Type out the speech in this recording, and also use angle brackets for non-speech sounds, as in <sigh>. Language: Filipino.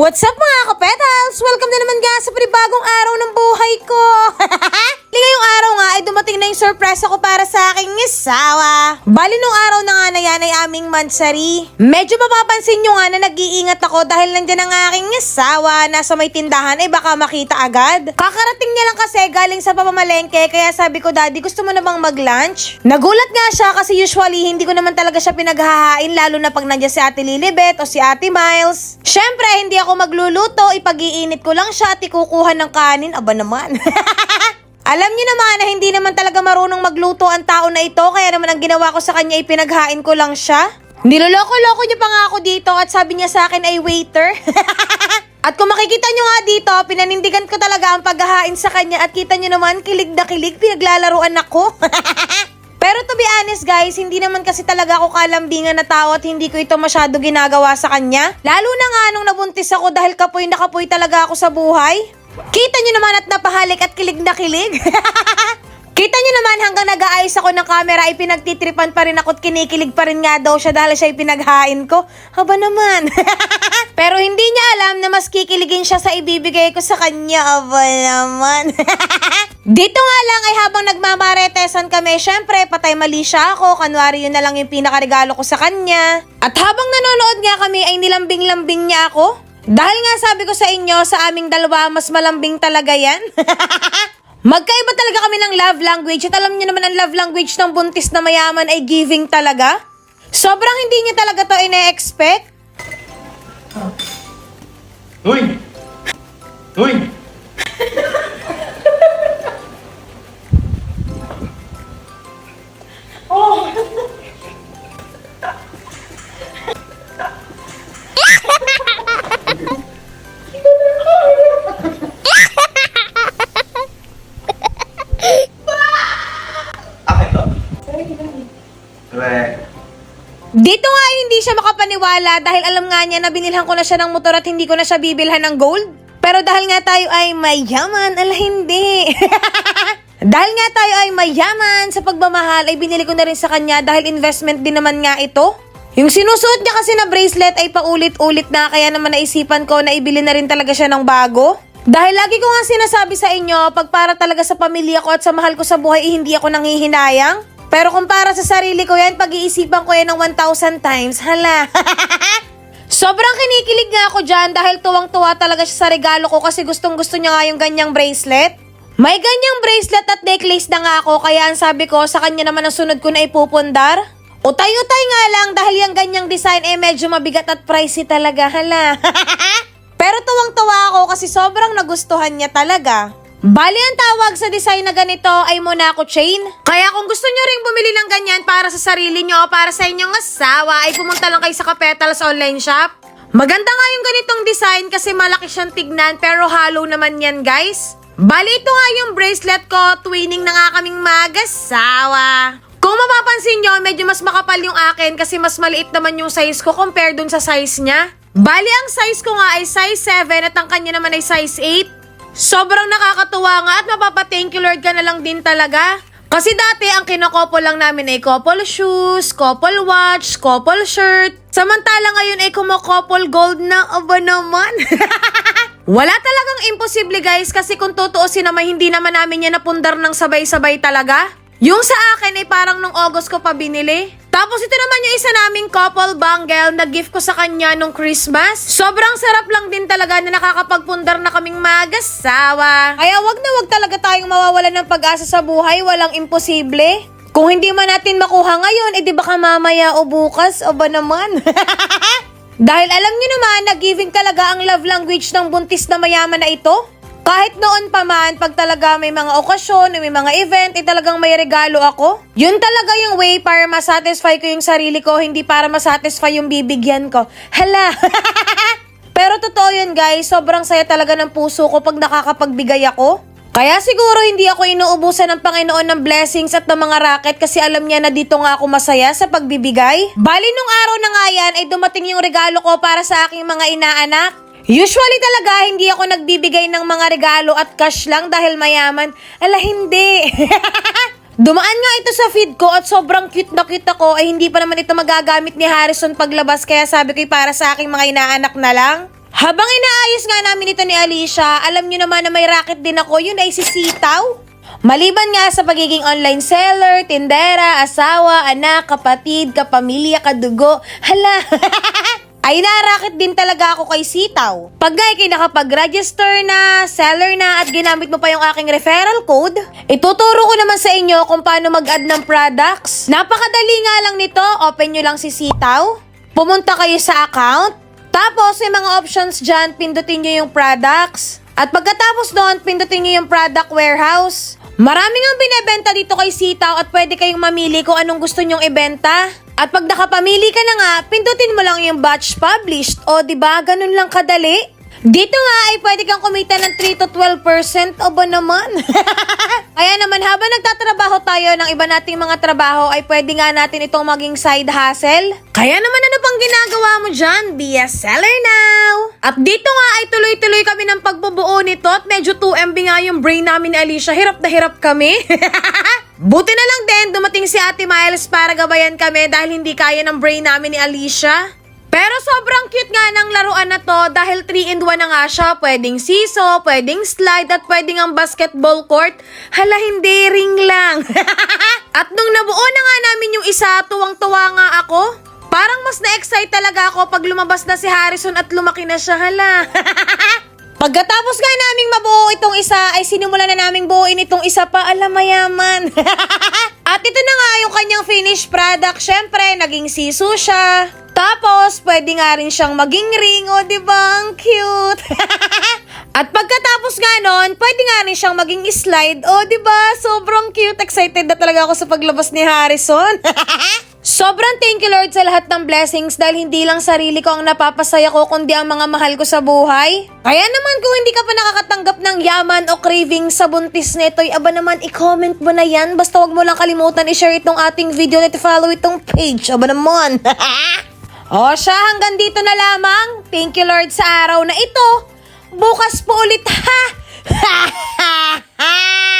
What's up mga kapetals? Welcome na naman nga sa panibagong araw ng buhay ko. <laughs> Ngayong araw nga ay dumating na yung sorpresa ko para sa aking isawa. Bali nung araw na nga na yan ay aming mansari. Medyo mapapansin nyo nga na nag-iingat ako dahil nandyan ang aking isawa. Nasa may tindahan ay baka makita agad. Kakarating niya lang kasi galing sa pamamalengke kaya sabi ko, Daddy, gusto mo na bang mag-lunch? Nagulat nga siya kasi usually hindi ko naman talaga siya pinaghahain lalo na pag nandiyan si Ate Lilibet o si Ate Miles. Syempre, hindi ako magluluto, ipag-iinit ko lang siya at ikukuha ng kanin. Aba naman. <laughs> Alam niyo naman na hindi naman talaga marunong magluto ang tao na ito, kaya naman ang ginawa ko sa kanya ay pinaghain ko lang siya. Niloloko-loko niya pa nga ako dito at sabi niya sa akin ay waiter. <laughs> at kung makikita niyo nga dito, pinanindigan ko talaga ang paghahain sa kanya at kita niyo naman, kilig na kilig, pinaglalaruan ako. <laughs> Pero to be honest guys, hindi naman kasi talaga ako kalambingan na tao at hindi ko ito masyado ginagawa sa kanya. Lalo na nga nung nabuntis ako dahil kapoy na kapoy talaga ako sa buhay. Kita nyo naman at napahalik at kilig na kilig. <laughs> Kita nyo naman hanggang nag-aayos ako ng camera ay pinagtitripan pa rin ako at kinikilig pa rin nga daw siya dahil siya pinaghain ko. Haba naman. <laughs> Pero hindi niya alam na mas kikiligin siya sa ibibigay ko sa kanya. Aba naman. <laughs> Dito nga lang ay habang nagmamaretesan kami, syempre patay mali siya ako, kanwari yun na lang yung pinakaregalo ko sa kanya. At habang nanonood nga kami ay nilambing-lambing niya ako. Dahil nga sabi ko sa inyo, sa aming dalawa, mas malambing talaga yan. <laughs> Magkaiba talaga kami ng love language at alam niyo naman ang love language ng buntis na mayaman ay giving talaga. Sobrang hindi niya talaga to ine-expect. Uy! Uy! Makapaniwala dahil alam nga niya na binilhan ko na siya ng motor at hindi ko na siya bibilhan ng gold. Pero dahil nga tayo ay mayaman, ala hindi. <laughs> dahil nga tayo ay mayaman sa pagmamahal ay binili ko na rin sa kanya dahil investment din naman nga ito. Yung sinusuot niya kasi na bracelet ay paulit-ulit na kaya naman naisipan ko na ibili na rin talaga siya ng bago. Dahil lagi ko nga sinasabi sa inyo, pag para talaga sa pamilya ko at sa mahal ko sa buhay, eh, hindi ako nanghihinayang. Pero kung para sa sarili ko yan, pag-iisipan ko yan ng 1,000 times, hala. <laughs> Sobrang kinikilig nga ako dyan dahil tuwang-tuwa talaga siya sa regalo ko kasi gustong gusto niya nga yung ganyang bracelet. May ganyang bracelet at necklace na nga ako kaya ang sabi ko sa kanya naman ang sunod ko na ipupundar. Utay-utay nga lang dahil yung ganyang design eh medyo mabigat at pricey talaga, hala. <laughs> Pero tuwang-tuwa ako kasi sobrang nagustuhan niya talaga. Bali ang tawag sa design na ganito ay Monaco chain. Kaya kung gusto nyo ring bumili ng ganyan para sa sarili nyo o para sa inyong asawa, ay pumunta lang kayo sa Kapetals online shop. Maganda nga yung ganitong design kasi malaki siyang tignan pero hollow naman yan guys. Bali ito nga yung bracelet ko, twinning na nga kaming mag-asawa. Kung mapapansin nyo, medyo mas makapal yung akin kasi mas maliit naman yung size ko compare dun sa size niya. Bali, ang size ko nga ay size 7 at ang kanya naman ay size 8. Sobrang nakakatuwa nga at mapapa-thank you Lord ka na lang din talaga. Kasi dati ang kinakopol lang namin ay couple shoes, couple watch, couple shirt. Samantala ngayon ay kumakopol gold na aba naman. <laughs> Wala talagang imposible guys kasi kung tutuusin naman hindi naman namin yan napundar ng sabay-sabay talaga. Yung sa akin ay parang nung August ko pa binili. Tapos ito naman yung isa naming couple bangle na gift ko sa kanya nung Christmas. Sobrang sarap lang din talaga na nakakapagpundar na kaming mag-asawa. Kaya wag na wag talaga tayong mawawalan ng pag-asa sa buhay, walang imposible. Kung hindi man natin makuha ngayon, edi baka mamaya o bukas, o ba naman? <laughs> Dahil alam niyo naman na giving talaga ang love language ng buntis na mayaman na ito. Kahit noon pa man, pag talaga may mga okasyon, may mga event, eh talagang may regalo ako. Yun talaga yung way para masatisfy ko yung sarili ko, hindi para masatisfy yung bibigyan ko. Hala! <laughs> Pero totoo yun guys, sobrang saya talaga ng puso ko pag nakakapagbigay ako. Kaya siguro hindi ako inuubusan ng Panginoon ng blessings at ng mga racket kasi alam niya na dito nga ako masaya sa pagbibigay. Bali nung araw na nga yan ay dumating yung regalo ko para sa aking mga inaanak. Usually talaga, hindi ako nagbibigay ng mga regalo at cash lang dahil mayaman. Ala, hindi. <laughs> Dumaan nga ito sa feed ko at sobrang cute na cute ako ay hindi pa naman ito magagamit ni Harrison paglabas kaya sabi ko para sa aking mga inaanak na lang. Habang inaayos nga namin ito ni Alicia, alam nyo naman na may racket din ako, yun ay si Sitaw. Maliban nga sa pagiging online seller, tindera, asawa, anak, kapatid, kapamilya, kadugo, hala, <laughs> ay narakit din talaga ako kay Sitaw. Pag nga ikay nakapag-register na, seller na, at ginamit mo pa yung aking referral code, ituturo ko naman sa inyo kung paano mag-add ng products. Napakadali nga lang nito, open nyo lang si Sitaw, pumunta kayo sa account, tapos may mga options dyan, pindutin nyo yung products. At pagkatapos doon, pindutin nyo yung product warehouse. Maraming ang binebenta dito kay Sitaw at pwede kayong mamili kung anong gusto nyong ibenta. At pag nakapamili ka na nga, pindutin mo lang yung batch published. O, di ba Ganun lang kadali. Dito nga ay pwede kang kumita ng 3 to 12%. O ba naman? <laughs> Kaya naman habang nagtatrabaho tayo ng iba nating mga trabaho ay pwede nga natin itong maging side hustle. Kaya naman ano pang ginagawa mo dyan? Be a seller now! At dito nga ay tuloy-tuloy kami ng pagbubuo nito at medyo 2MB nga yung brain namin ni Alicia. Hirap na hirap kami. <laughs> Buti na lang din dumating si Ate Miles para gabayan kami dahil hindi kaya ng brain namin ni Alicia. Pero sobrang cute nga ng laruan na to dahil 3 in 1 na nga siya. Pwedeng siso, pwedeng slide at pwedeng ang basketball court. Hala hindi, ring lang. <laughs> at nung nabuo na nga namin yung isa, tuwang-tuwa nga ako. Parang mas na-excite talaga ako pag lumabas na si Harrison at lumaki na siya. Hala. <laughs> Pagkatapos nga naming mabuo itong isa, ay sinimula na naming buuin itong isa pa, alam mayaman. <laughs> At ito na nga yung kanyang finished product. Syempre, naging siso siya. Tapos, pwede nga rin siyang maging ring, o di ba? Ang cute. <laughs> At pagkatapos nga nun, pwede nga rin siyang maging slide. O, di ba? Sobrang cute. Excited na talaga ako sa paglabas ni Harrison. <laughs> Sobrang thank you Lord sa lahat ng blessings dahil hindi lang sarili ko ang napapasaya ko kundi ang mga mahal ko sa buhay. Kaya naman kung hindi ka pa nakakatanggap ng yaman o craving sa buntis nito'y aba naman i-comment mo na yan. Basta wag mo lang kalimutan i-share itong ating video at follow itong page. Aba naman. <laughs> o siya hanggang dito na lamang. Thank you Lord sa araw na ito. Bukas po ulit ha. <laughs>